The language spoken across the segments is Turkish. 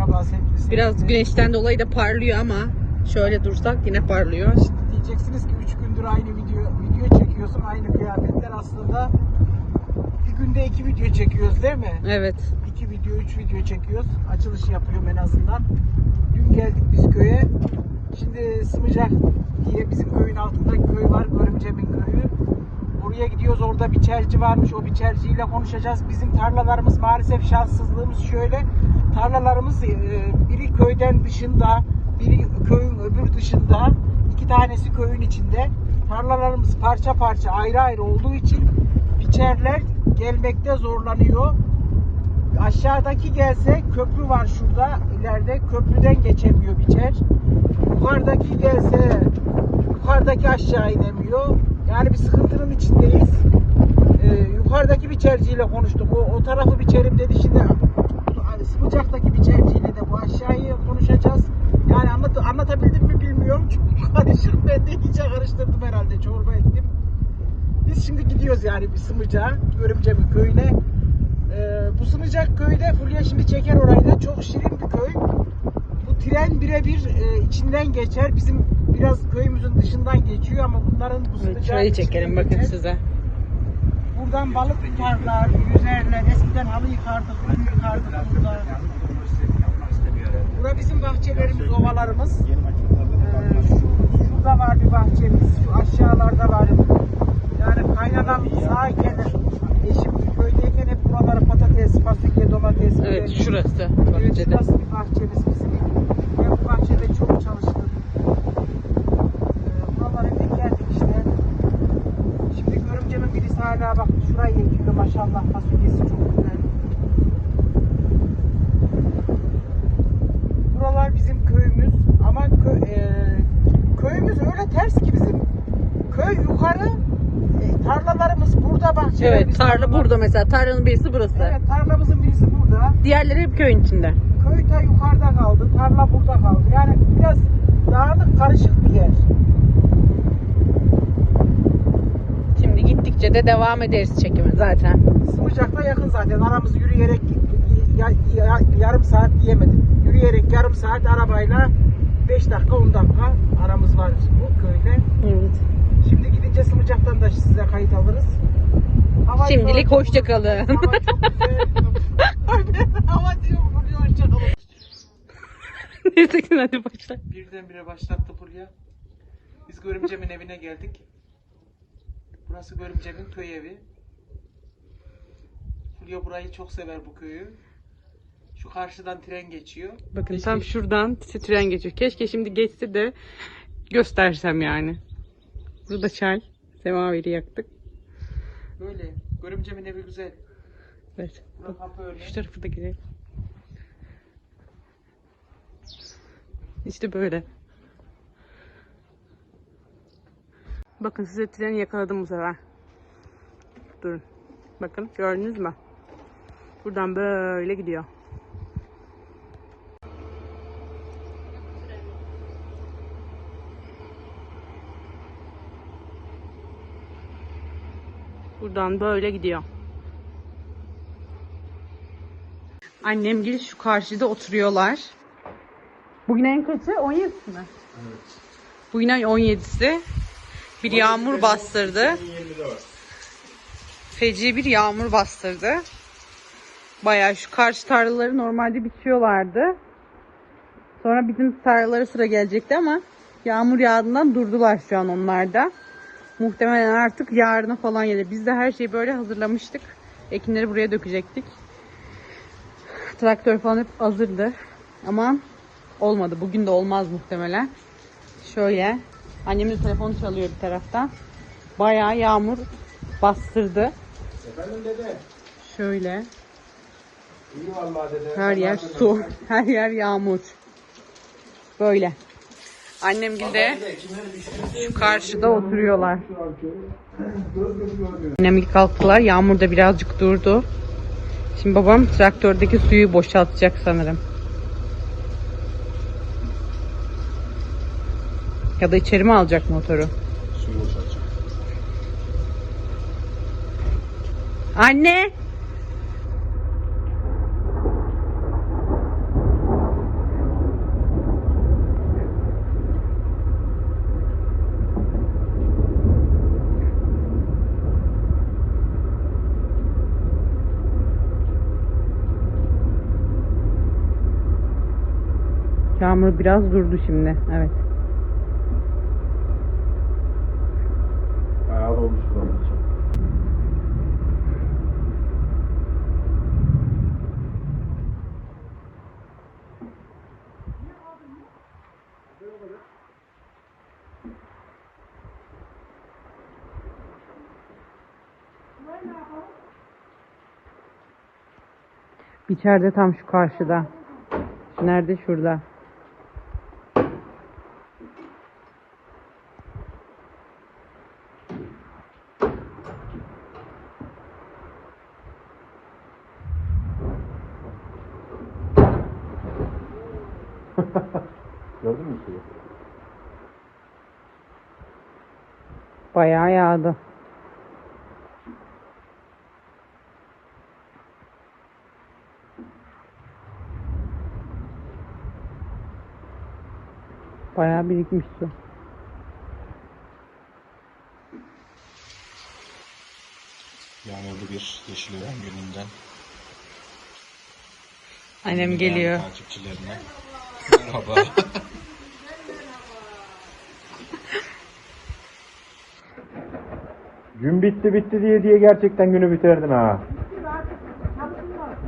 Merhaba sevgili. Biraz güneşten dolayı da parlıyor ama şöyle dursak yine parlıyor. Şimdi diyeceksiniz ki 3 gündür aynı video video çekiyorsun. Aynı kıyafetler aslında bir günde iki video çekiyoruz değil mi? Evet. İki video, üç video çekiyoruz. Açılış yapıyorum en azından. Dün geldik biz köye. Şimdi Sımıcak diye bizim köyün altındaki köy var. Görümcemin köyü. Oraya gidiyoruz. Orada bir çerci varmış. O bir çerciyle konuşacağız. Bizim tarlalarımız maalesef şanssızlığımız şöyle. Tarlalarımız e, biri köyden dışında, biri köyün öbür dışında. iki tanesi köyün içinde. Tarlalarımız parça parça ayrı ayrı olduğu için biçerler gelmekte zorlanıyor. Aşağıdaki gelse köprü var şurada ileride köprüden geçemiyor biçer. Yukarıdaki gelse yukarıdaki aşağı inemiyor. Yani bir sıkıntının içindeyiz. Ee, yukarıdaki biçerciyle konuştuk. O, o tarafı biçerim dedi. Şimdi Sıvıcak'taki biçerciyle de bu aşağıyı konuşacağız. Yani anlat, anlatabildim mi bilmiyorum. Çünkü karışık ben de iyice karıştırdım herhalde. Çorba ettim. Biz şimdi gidiyoruz yani bir Sımıcak'a, Görümcemin köyüne. Ee, bu Sımıcak köyde Fulya şimdi çeker orayı da çok şirin bir köy. Bu tren birebir e, içinden geçer. Bizim biraz köyümüzün dışından geçiyor ama bunların bu evet Sımıcak'ın şurayı çekelim bakın geçer. size. Buradan balık tutarlar, yüzerler. Eskiden halı yıkardık, un yıkardık burada. Bura bizim bahçelerimiz, ovalarımız. Ee, şu, şurada var bir bahçemiz, şu aşağılarda var. Yani kaynanam sağken, eşim köydeyken hep buraları patates, fasulye, domates. Evet biber- şurası Evet, bahçede. şurası bir bahçemiz bizim. Ben bu bahçede çok çalıştım. Ee, buralara hep geldik işte. Şimdi görümcemin birisi hala bak şurayı ekiyor maşallah fasulyesi çok güzel. Buralar bizim köyümüz ama kö- e, köyümüz öyle ters ki bizim. Köy yukarı, e, tarlalarımız burada, bahçelerimiz Evet tarla burada mesela. Tarlanın birisi burası. Evet, tarlamızın birisi burada. Diğerleri hep köyün içinde. Köy ta yukarıda kaldı, tarla burada kaldı. Yani biraz dağınık, karışık bir yer. Şimdi gittikçe de devam ederiz çekime zaten. Sıvıcak'ta yakın zaten. Aramız yürüyerek ya- ya- yarım saat diyemedim. Yürüyerek yarım saat arabayla 5 dakika 10 dakika aramız var bu köyde. Evet. Şimdi gidince Sıvıcak'tan da size kayıt alırız. Hava Şimdilik çok- hoşça kalın. Hava çok güzel. Hava diyor hoşça kalın. Neyse hadi başla. Birdenbire başlattı Fulya. Biz Görümcem'in evine geldik. Burası Görümcem'in köy evi. Fulya burayı çok sever bu köyü. Şu karşıdan tren geçiyor. Bakın Keşke- tam şuradan tren geçiyor. Keşke şimdi geçse de göstersem yani. Burada çay. Semaveri yaktık. Böyle. Görümcem'in evi güzel. Evet. Öyle. Şu tarafı da girelim. İşte böyle. Bakın size treni yakaladım bu sefer. Durun. Bakın gördünüz mü? Buradan böyle gidiyor. Buradan böyle gidiyor. Annem gel şu karşıda oturuyorlar. Bugün en kaçı? 17'si mi? Bugün ay 17'si. Bir yağmur bastırdı. Feci bir yağmur bastırdı. Bayağı şu karşı tarlaları normalde bitiyorlardı. Sonra bizim tarlalara sıra gelecekti ama yağmur yağdığından durdular şu an onlar da. Muhtemelen artık yarına falan gelir. Biz de her şeyi böyle hazırlamıştık. Ekinleri buraya dökecektik. Traktör falan hep hazırdı. Ama olmadı. Bugün de olmaz muhtemelen. Şöyle. Annemin telefonu çalıyor bir taraftan. Bayağı yağmur bastırdı. Efendim dede. Şöyle. İyi vallahi dede. Her yer su. Her yer yağmur. Böyle. Annem de şu karşıda oturuyorlar. Annem kalktılar. Yağmur da birazcık durdu. Şimdi babam traktördeki suyu boşaltacak sanırım. Ya da içeri mi alacak motoru? Suyu boşaltacak. Anne! Yağmur biraz durdu şimdi. Evet. Bayağı da olmuş buranın için. İçeride tam şu karşıda. Nerede? Şurada. Gördün mü suyu? Bayağı yağdı. Bayağı birikmiş su. Yağmurlu bir Yeşilören gününden. Annem geliyor. Takipçilerine. Merhaba. Gün bitti bitti diye diye gerçekten günü bitirdin ha.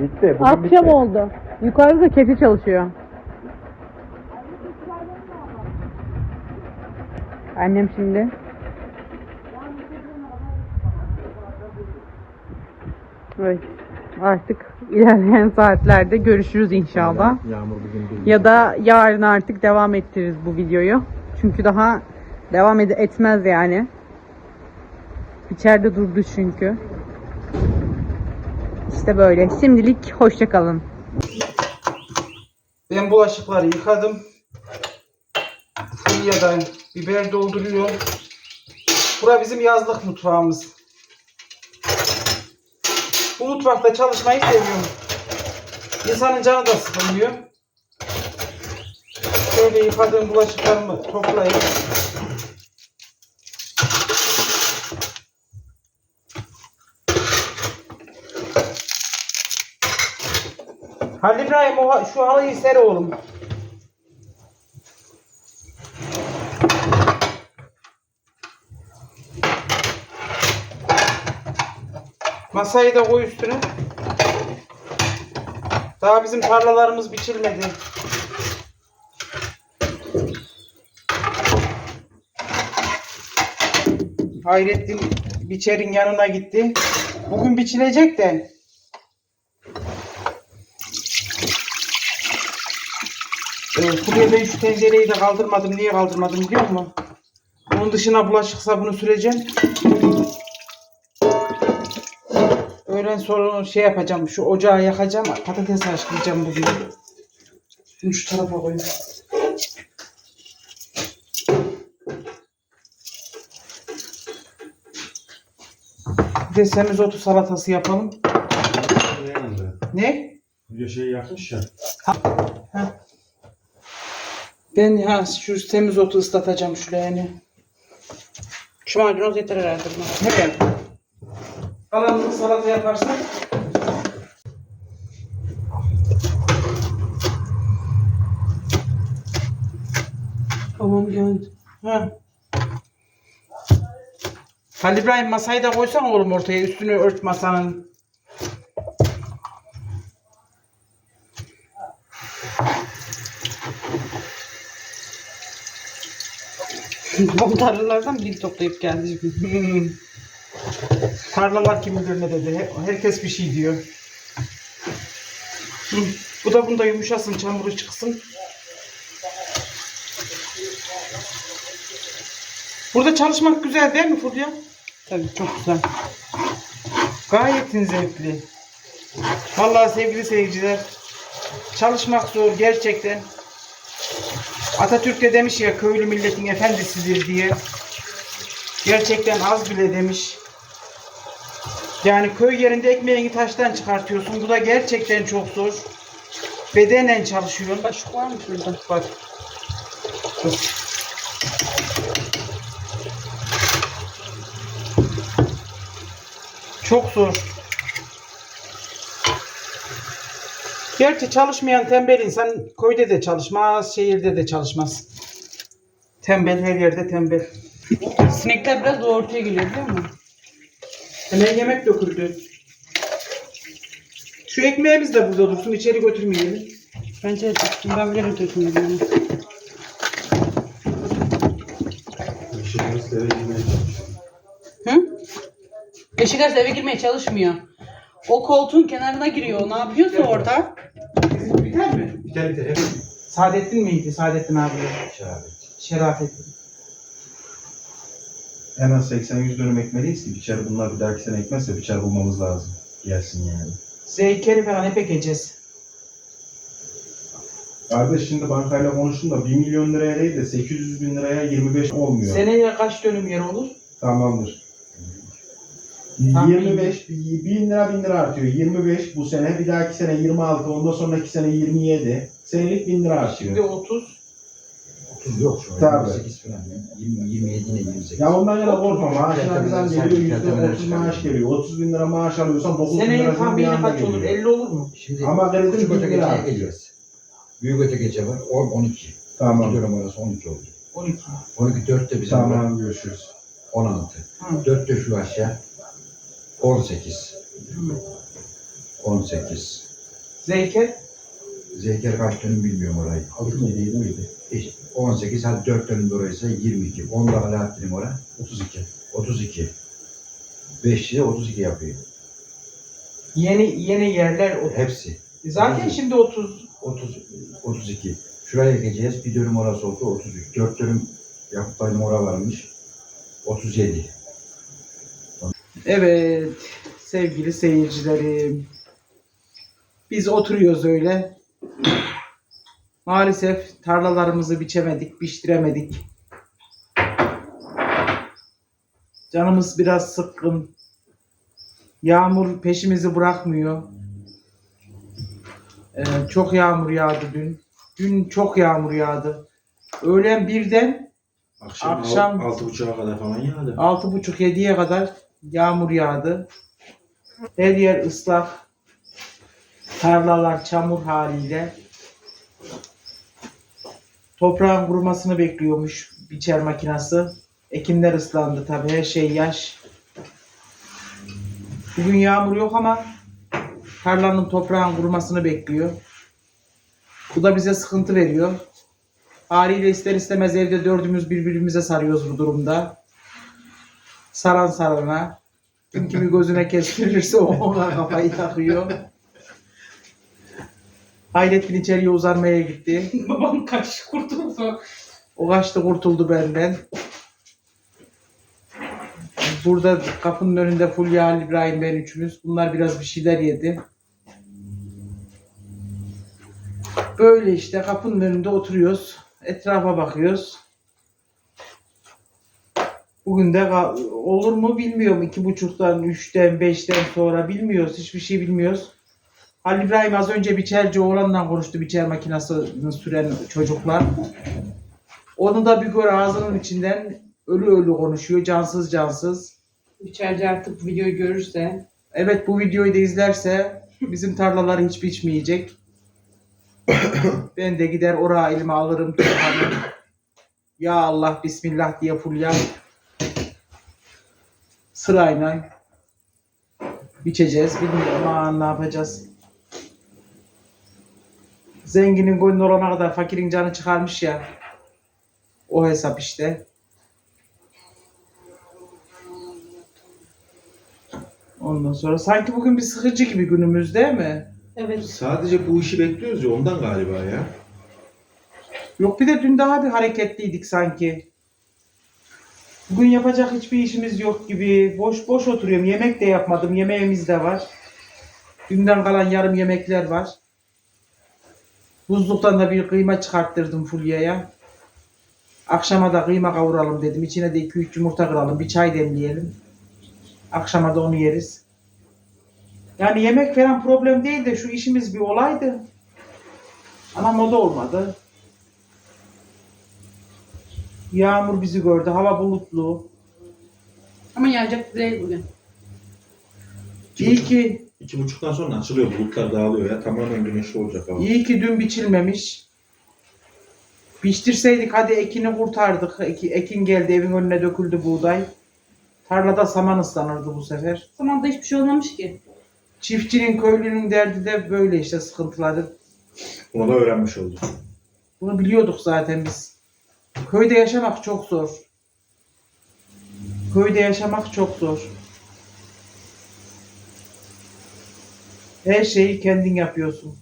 Bitti. Bugün bitti. Akşam oldu. Yukarıda keçi çalışıyor. Annem şimdi. Evet. Artık ilerleyen saatlerde görüşürüz inşallah. Yağmur bugün değil. Ya da yarın artık devam ettiririz bu videoyu. Çünkü daha devam ed- etmez yani. İçeride durdu çünkü. İşte böyle. Şimdilik hoşça kalın. Ben bulaşıkları yıkadım. Fulya'dan biber dolduruyor. Bura bizim yazlık mutfağımız. Bu mutfakta çalışmayı seviyorum. İnsanın canı da sıkılmıyor. Şöyle yıkadığım bulaşıklarımı toplayayım. Halil İbrahim o, şu halıyı ser oğlum. Masayı da koy üstüne. Daha bizim tarlalarımız biçilmedi. Hayrettin biçerin yanına gitti. Bugün biçilecek de. Ee, Buraya ben şu tencereyi de kaldırmadım. Niye kaldırmadım biliyor musun? Onun dışına bulaşık sabunu süreceğim. Öğlen sonra şey yapacağım. Şu ocağı yakacağım. Patates haşlayacağım bugün. Şunu şu tarafa koyayım. Bir de semizotu salatası yapalım. Ne? Bir şey yakmış ya. Ben ha şu semizotu ıslatacağım şuraya yani. Şu maydanoz yeter herhalde buna. Hemen. Kalanını salata yaparsan. Tamam geldi. Ha. Halil İbrahim masayı da koysan oğlum ortaya üstünü ört masanın. Bu tarlalardan bir toplayıp geldi. Tarlalar kim bilir ne dedi. He- Herkes bir şey diyor. Bu da bunda yumuşasın, çamuru çıksın. Burada çalışmak güzel değil mi Fulya? Tabii çok güzel. Gayet zevkli. Vallahi sevgili seyirciler, çalışmak zor gerçekten. Atatürk de demiş ya köylü milletin efendisidir diye. Gerçekten az bile demiş. Yani köy yerinde ekmeğini taştan çıkartıyorsun. Bu da gerçekten çok zor. Bedenen çalışıyorsun. Kaşık var mı şurada? Bak. Çok zor. Gerçi çalışmayan tembel insan köyde de çalışmaz, şehirde de çalışmaz. Tembel her yerde tembel. Sinekler biraz da ortaya geliyor biliyor musun? Hemen yemek döküldü. Şu ekmeğimiz de burada dursun, içeri götürmeyelim. Bence de ben bile yani. Eşeğimiz eve girmeye çalışıyor. Hı? Beşiktaş eve girmeye çalışmıyor. O koltuğun kenarına giriyor. Ne yapıyorsa orada. Biter mi? Biter. Evet. Saadettin miydi? Saadettin abi. Şahane. Şerafettin. En az 80-100 dönüm ekmeliyiz ki biçer bunlar bir dahaki sene ekmezse biçer bulmamız lazım. Gelsin yani. Zeykeri falan hep ekeceğiz. Kardeş şimdi bankayla konuştum da 1 milyon liraya değil de 800 bin liraya 25 olmuyor. Seneye kaç dönüm yer olur? Tamamdır. Tahmin. 25, 1000 lira 1000 lira artıyor. 25 bu sene, bir dahaki sene 26, ondan sonraki sene 27. Senelik 1000 lira artıyor. Şimdi 30. 30 yok şu an. Tabii. 28 falan. ya. 20, 27 yine 28. Ya ondan yana korkma. Maaşına sen- geliyor, zaten yüzde öyle 30 maaş çıkarıyor. geliyor. 30 bin lira maaş alıyorsan 9 bin lira senin tahmini bir anda kaç olur? geliyor. 50 olur mu? Şimdi Ama kredi küçük bin öte lira. geçeye geleceğiz. Büyük öte geçe var. O 12. Tamam. İki dönem arası 12 oldu. 12. 12 4 de bizim var. Tamam görüşürüz. 16. Hı. 4 de şu aşağı. 18. Hı. 18. Zeyker. Zeyker kaç dönüm bilmiyorum orayı. 6 mıydı 7 miydi? İşte 18 hadi 4 dönüm oraysa 22. 10 da Alaaddin'im oraya. 32. 32. 5 ile 32 yapıyor. Yeni yeni yerler. o- Hepsi. Zaten şimdi 30. 30, 32. Şuraya ekeceğiz. Bir dönüm orası oldu 33. 4 dönüm Yakup dayım oraya varmış. 37. Evet sevgili seyircilerim. Biz oturuyoruz öyle. Maalesef tarlalarımızı biçemedik, biçtiremedik. Canımız biraz sıkkın. Yağmur peşimizi bırakmıyor. Ee, çok yağmur yağdı dün. Dün çok yağmur yağdı. Öğlen birden Akşam, Akşam- 6.30'a kadar falan yağdı. 6.30-7'ye kadar yağmur yağdı. Her yer ıslak. Tarlalar çamur haliyle. Toprağın kurumasını bekliyormuş biçer makinası. Ekimler ıslandı tabii. Her şey yaş. Bugün yağmur yok ama tarlanın toprağın kurumasını bekliyor. Bu da bize sıkıntı veriyor. Haliyle ister istemez evde dördümüz birbirimize sarıyoruz bu durumda. Saran sarana. Kim kimi gözüne kestirirse o ona kafayı takıyor. Hayrettin içeriye uzanmaya gitti. Babam kaç kurtuldu. O kaçtı kurtuldu benden. Burada kapının önünde Fulya Ali İbrahim ben üçümüz. Bunlar biraz bir şeyler yedi. Böyle işte kapının önünde oturuyoruz. Etrafa bakıyoruz. Bugün de olur mu bilmiyorum. İki buçuktan, üçten, beşten sonra bilmiyoruz. Hiçbir şey bilmiyoruz. Halil İbrahim az önce biçerci oğlanla konuştu. Biçer makinesini süren çocuklar. Onu da bir gör ağzının içinden ölü ölü konuşuyor. Cansız cansız. İçeride artık bu videoyu görürse. Evet bu videoyu da izlerse bizim tarlaları hiç biçmeyecek. ben de gider oraya elime alırım. ya Allah Bismillah diye fulya. Sırayla biçeceğiz. Bilmiyorum aman ne yapacağız. Zenginin gönlü olana kadar fakirin canı çıkarmış ya. O hesap işte. Ondan sonra sanki bugün bir sıkıcı gibi günümüz değil mi? Evet. Sadece bu işi bekliyoruz ya ondan galiba ya. Yok bir de dün daha bir hareketliydik sanki. Bugün yapacak hiçbir işimiz yok gibi. Boş boş oturuyorum. Yemek de yapmadım. Yemeğimiz de var. Dünden kalan yarım yemekler var. Buzluktan da bir kıyma çıkarttırdım Fulya'ya. Akşama da kıyma kavuralım dedim. İçine de 2-3 yumurta kıralım. Bir çay demleyelim. Akşama da onu yeriz. Yani yemek falan problem değil de şu işimiz bir olaydı. Ama o da olmadı. Yağmur bizi gördü. Hava bulutlu. Ama yağacak değil bugün. İyi ki İki buçuktan sonra açılıyor. Bulutlar dağılıyor ya. Tamamen güneşli olacak hava. İyi ki dün biçilmemiş. Biçtirseydik hadi ekini kurtardık. Eki, ekin geldi evin önüne döküldü buğday. Tarlada saman ıslanırdı bu sefer. Tamam da hiçbir şey olmamış ki. Çiftçinin köylünün derdi de böyle işte sıkıntıları. Bunu da öğrenmiş olduk. Bunu biliyorduk zaten biz. Köyde yaşamak çok zor. Köyde yaşamak çok zor. Her şeyi kendin yapıyorsun.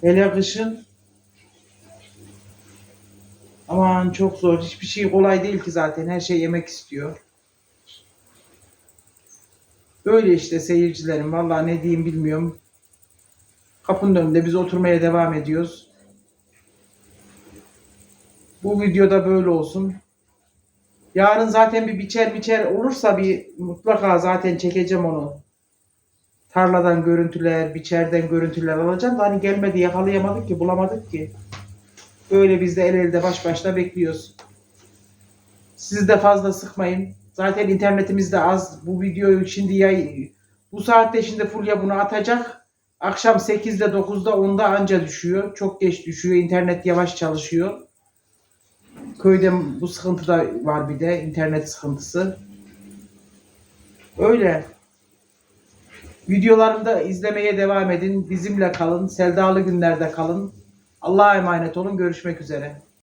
Hele kışın aman çok zor. Hiçbir şey kolay değil ki zaten. Her şey yemek istiyor. Böyle işte seyircilerim. Vallahi ne diyeyim bilmiyorum. Kapının önünde biz oturmaya devam ediyoruz. Bu videoda böyle olsun. Yarın zaten bir biçer biçer olursa bir mutlaka zaten çekeceğim onu. Tarladan görüntüler, biçerden görüntüler alacağım da hani gelmedi yakalayamadık ki bulamadık ki. Böyle biz de el elde baş başta bekliyoruz. Siz de fazla sıkmayın. Zaten internetimiz de az. Bu videoyu şimdi yay bu saatte şimdi Fulya bunu atacak. Akşam 8'de 9'da 10'da anca düşüyor. Çok geç düşüyor. İnternet yavaş çalışıyor. Köyde bu sıkıntı da var bir de. internet sıkıntısı. Öyle. Videolarımı da izlemeye devam edin. Bizimle kalın. Sevdalı günlerde kalın. Allah'a emanet olun. Görüşmek üzere.